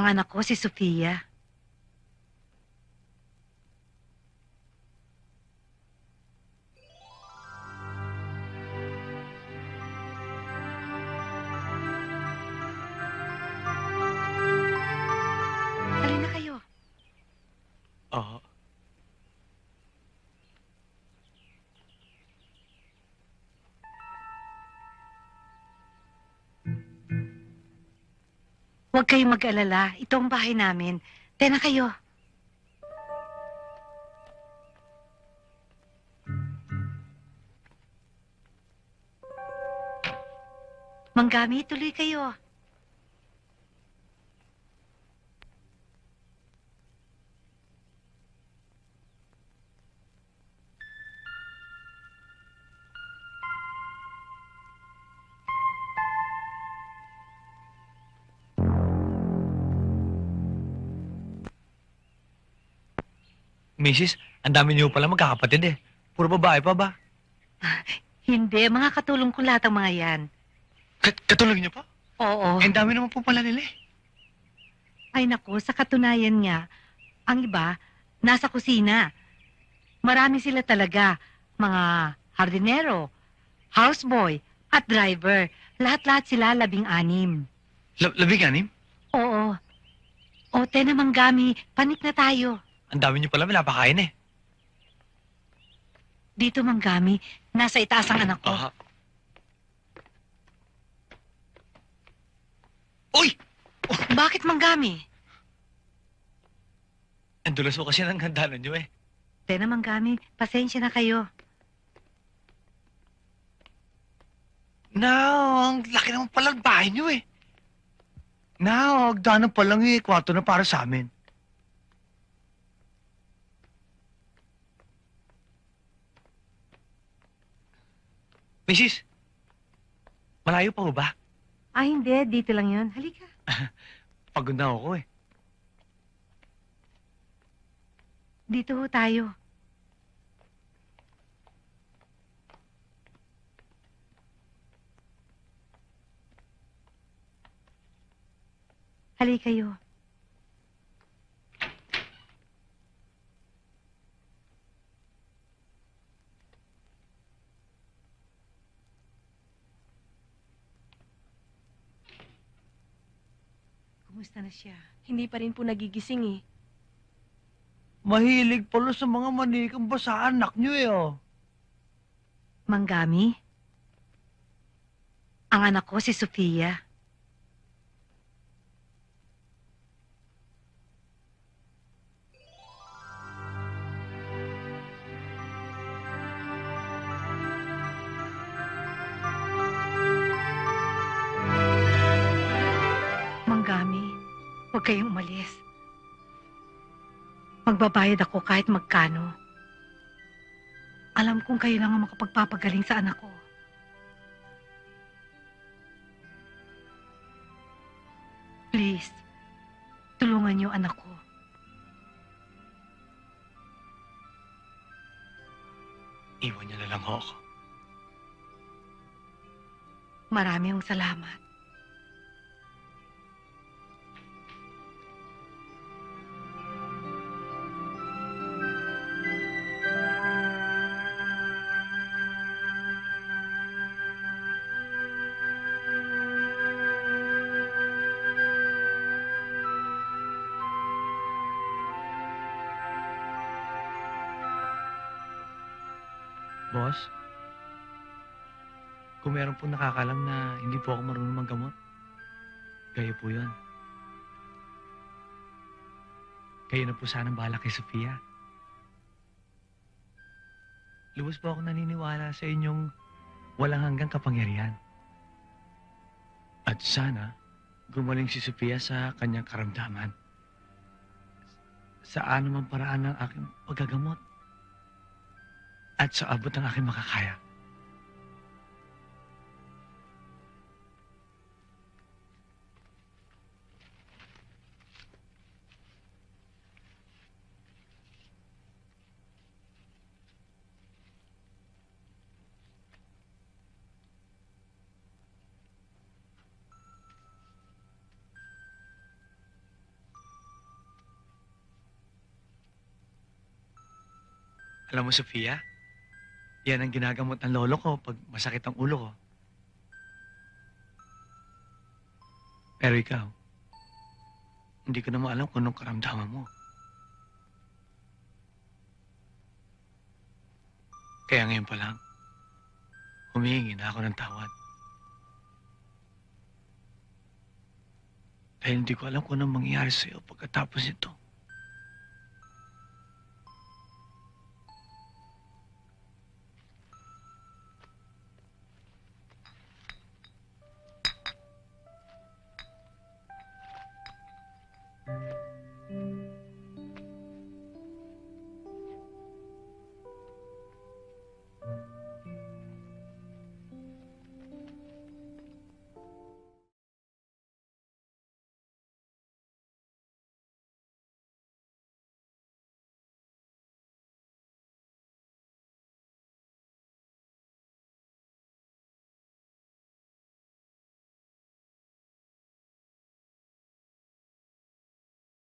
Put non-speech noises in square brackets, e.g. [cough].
Ang anak ko si Sofia. Huwag kayong mag-alala. Ito ang bahay namin. Tena kayo. Manggami, tuloy kayo. Mrs., ang dami niyo pala magkakapatid eh. Puro babae pa ba? Hindi, mga katulong ko lahat ang mga yan. Kat katulog niyo pa? Oo. Eh, ang dami naman po pala nila eh. Ay naku, sa katunayan nga, ang iba, nasa kusina. Marami sila talaga. Mga hardinero, houseboy, at driver. Lahat-lahat sila labing-anim. Lab labing anim? Oo. O, tena manggami, panik na tayo. Ang dami niyo pala pinapakain eh. Dito manggami, nasa itaas ang anak ko. Aha. Uy! Bakit manggami? Ang dulas mo kasi ng handanan niyo eh. Tena manggami, pasensya na kayo. Now, ang laki naman pala ng bahay niyo eh. Now, hagdanan pa lang eh. Kwarto na para sa amin. Mrs. Malayo pa ho ba? Ah, hindi. Dito lang yun. Halika. [laughs] Pagod na ako eh. Dito ho tayo. Halika kayo. Kumusta na siya? Hindi pa rin po nagigising eh. Mahilig pala sa mga manikang basa anak niyo eh oh. Manggami? Ang anak ko si Sofia. Huwag kayong umalis. Magbabayad ako kahit magkano. Alam kong kayo lang ang makapagpapagaling sa anak ko. Please, tulungan niyo anak ko. Iwan niyo na lang ho ako. Maraming salamat. Boss? Kung meron po nakakalam na hindi po ako marunong maggamot, kayo po yun. Kayo na po sanang bahala kay Sofia. Lubos po ako naniniwala sa inyong walang hanggang kapangyarihan. At sana, gumaling si Sofia sa kanyang karamdaman. Sa anumang paraan ng aking paggagamot at sa abot ng aking makakaya. Alam mo, Sofia? Yan ang ginagamot ng lolo ko pag masakit ang ulo ko. Pero ikaw, hindi ko naman alam kung anong karamdaman mo. Kaya ngayon pa lang, humihingi na ako ng tawad. Dahil hindi ko alam kung anong mangyayari sa'yo pagkatapos nito.